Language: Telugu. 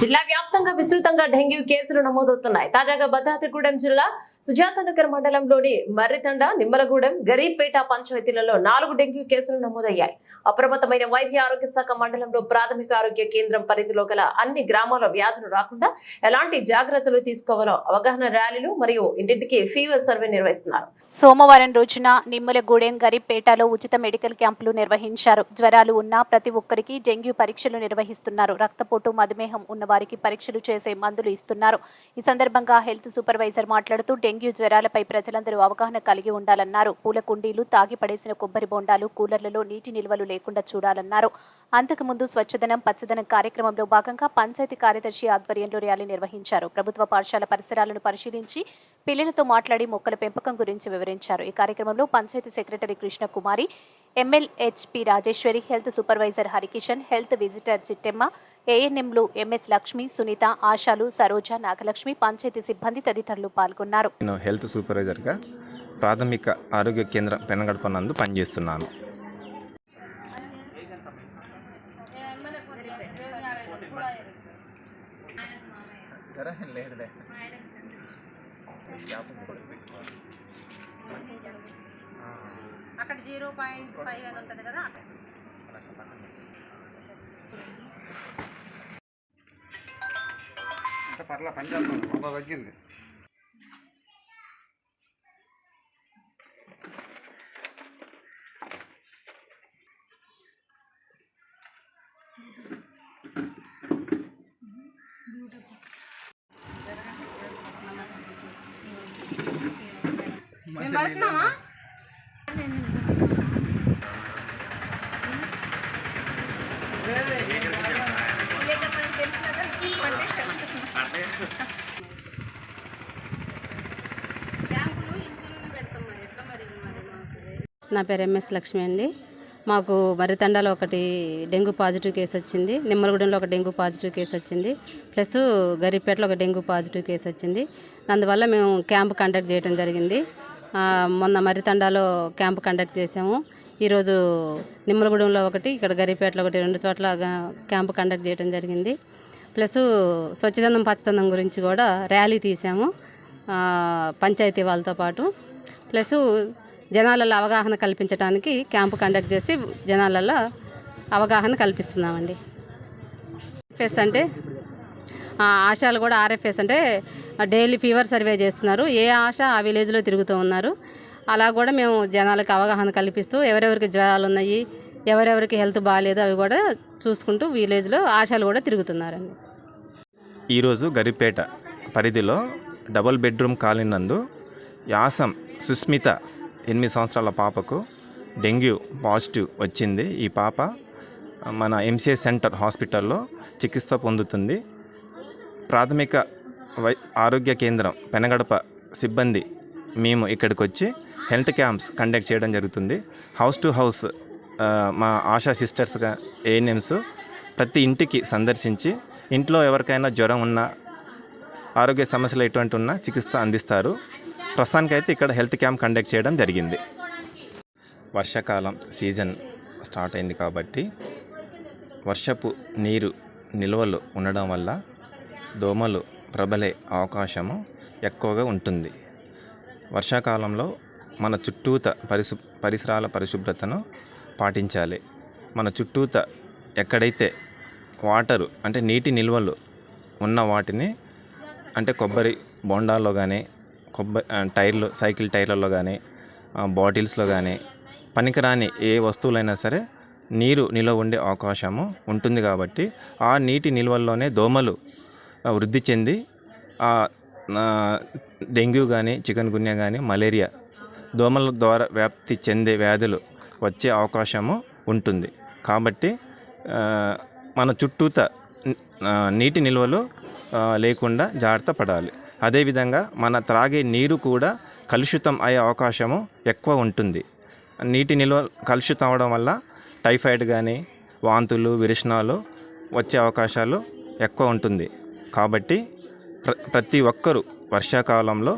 జిల్లా వ్యాప్తంగా విస్తృతంగా డెంగ్యూ కేసులు నమోదవుతున్నాయి. తాజాగా భద్రాద్రిగూడెం జిల్లా సుజాతనగర్ మండలంలోని మర్రితండ నిమ్మలగూడెం గరీబ్పేట పంచాయతీలలో నాలుగు డెంగ్యూ కేసులు నమోదయ్యాయి. అప్రమత్తమైన వైద్య ఆరోగ్య శాఖ మండలంలో ప్రాథమిక ఆరోగ్య కేంద్రం పరిధిలో గల అన్ని గ్రామాల వ్యాధులు రాకుండా ఎలాంటి జాగ్రత్తలు తీసుకోవాలో అవగాహన ర్యాలీలు మరియు ఇంటింటికి ఫీవర్ సర్వే నిర్వహిస్తున్నారు. సోమవారం రోజున నిమ్మలగూడెం గరీబ్పేటలో ఉచిత మెడికల్ క్యాంపులు నిర్వహించారు. జ్వరాలు ఉన్న ప్రతి ఒక్కరికి డెంగ్యూ పరీక్షలు నిర్వహిస్తున్నారు. రక్తపోటు మధుమేహం ఉన్న వారికి పరీక్షలు చేసే మందులు ఇస్తున్నారు. ఈ సందర్భంగా హెల్త్ సూపర్వైజర్ మాట్లాడుతూ డెంగ్యూ జ్వరాలపై ప్రజలందరూ అవగాహన కలిగి ఉండాలన్నారు. పూల కుండీలు తాగి పడేసిన కొబ్బరి బొండాలు కూలర్లలో నీటి నిల్వలు లేకుండా చూడాలన్నారు. అంతకుముందు స్వచ్ఛదనం పచ్చదనం కార్యక్రమంలో భాగంగా పంచాయతీ కార్యదర్శి ఆధ్వర్యంలో ర్యాలీ నిర్వహించారు. ప్రభుత్వ పాఠశాల పరిసరాలను పరిశీలించి పిల్లలతో మాట్లాడి మొక్కల పెంపకం గురించి వివరించారు. ఈ కార్యక్రమంలో panchayat secretary Krishnakumari MLHP Rajeshwari health supervisor Harikishan health visitor Chittemma ఏఎన్ఎంలు ఎంఎస్ లక్ష్మి సునీత ఆశాలు సరోజ నాగలక్ష్మి పంచాయతీ సిబ్బంది తదితరులు పాల్గొన్నారు. నేను హెల్త్ సూపర్వైజర్గా ప్రాథమిక ఆరోగ్య కేంద్రం పెనగడప నందు పనిచేస్తున్నాను. అక్కడ జీరో పాయింట్ ఫైవ్ అని ఉంటుంది కదా. పర్లా పని చేస్తాను బాగా తగ్గింది. మేము పడుతున్నామా నా పేరు ఎంఎస్ లక్ష్మి అండి. మాకు మర్రితండాలో ఒకటి డెంగ్యూ పాజిటివ్ కేసు వచ్చింది. నిమ్మలగూడెంలో ఒక డెంగ్యూ పాజిటివ్ కేసు వచ్చింది. ప్లస్ గరిపేటలో ఒక డెంగ్యూ పాజిటివ్ కేసు వచ్చింది. అందువల్ల మేము క్యాంప్ కండక్ట్ చేయడం జరిగింది. మొన్న మర్రితండాలో క్యాంప్ కండక్ట్ చేసాము ఈరోజు నిమ్మలగూడెంలో ఒకటి ఇక్కడ గరిపేటలో ఒకటి రెండు చోట్ల క్యాంప్ కండక్ట్ చేయడం జరిగింది. ప్లస్ స్వచ్ఛదనం పచ్చదనం గురించి కూడా ర్యాలీ తీసాము పంచాయతీ వాళ్ళతో పాటు. ప్లస్ జనాలలో అవగాహన కల్పించడానికి క్యాంపు కండక్ట్ చేసి జనాలలో అవగాహన కల్పిస్తున్నామండి. ఆర్ఎఫ్ఎస్ అంటే ఆశాలు కూడా ఆర్ఎఫ్ఎస్ అంటే డైలీ ఫీవర్ సర్వే చేస్తున్నారు. ఏ ఆశ ఆ విలేజ్లో తిరుగుతూ ఉన్నారు. అలా కూడా మేము జనాలకు అవగాహన కల్పిస్తూ ఎవరెవరికి జ్వరాలు ఉన్నాయి ఎవరెవరికి హెల్త్ బాగాలేదు అవి కూడా చూసుకుంటూ విలేజ్లో ఆశాలు కూడా తిరుగుతున్నారండి. ఈరోజు గరిపేట పరిధిలో డబుల్ బెడ్రూమ్ కాలనీ నందు యాసం సుస్మిత ఎనిమిది సంవత్సరాల పాపకు డెంగ్యూ పాజిటివ్ వచ్చింది. ఈ పాప మన ఎంసీఏ సెంటర్ హాస్పిటల్లో చికిత్స పొందుతుంది. ప్రాథమిక వై ఆరోగ్య కేంద్రం పెనగడప సిబ్బంది మేము ఇక్కడికి వచ్చి హెల్త్ క్యాంప్స్ కండక్ట్ చేయడం జరుగుతుంది. హౌస్ టు హౌస్ మా ఆశా సిస్టర్స్గా ఏఎన్ఎమ్స్ ప్రతి ఇంటికి సందర్శించి ఇంట్లో ఎవరికైనా జ్వరం ఉన్నా ఆరోగ్య సమస్యలు ఎటువంటి ఉన్నా చికిత్స అందిస్తారు. ప్రస్తుతానికైతే ఇక్కడ హెల్త్ క్యాంప్ కండక్ట్ చేయడం జరిగింది. వర్షాకాలం సీజన్ స్టార్ట్ అయింది కాబట్టి వర్షపు నీరు నిల్వలు ఉండడం వల్ల దోమలు ప్రబలే అవకాశము ఎక్కువగా ఉంటుంది. వర్షాకాలంలో మన చుట్టూత పరిశు పరిసరాల పరిశుభ్రతను పాటించాలి. మన చుట్టూత ఎక్కడైతే వాటరు అంటే నీటి నిల్వలు ఉన్న వాటిని అంటే కొబ్బరి బొండాల్లో కానీ కొబ్బరి టైర్లు సైకిల్ టైర్లలో కానీ బాటిల్స్లో కానీ పనికిరాని ఏ వస్తువులైనా సరే నీరు నిల్వ ఉండే అవకాశము ఉంటుంది కాబట్టి ఆ నీటి నిల్వల్లోనే దోమలు వృద్ధి చెంది ఆ, డెంగ్యూ కానీ చికెన్ గున్యా కానీ మలేరియా దోమల ద్వారా వ్యాప్తి చెందే వ్యాధులు వచ్చే అవకాశము ఉంటుంది. కాబట్టి మన చుట్టూత నీటి నిల్వలు లేకుండా జాగ్రత్త పడాలి. అదేవిధంగా మన త్రాగే నీరు కూడా కలుషితం అయ్యే అవకాశము ఎక్కువ ఉంటుంది. నీటి నిల్వ కలుషితం అవడం వల్ల టైఫాయిడ్ కానీ వాంతులు విరేచనాలు వచ్చే అవకాశాలు ఎక్కువ ఉంటుంది. కాబట్టి ప్ర ప్రతి ఒక్కరూ వర్షాకాలంలో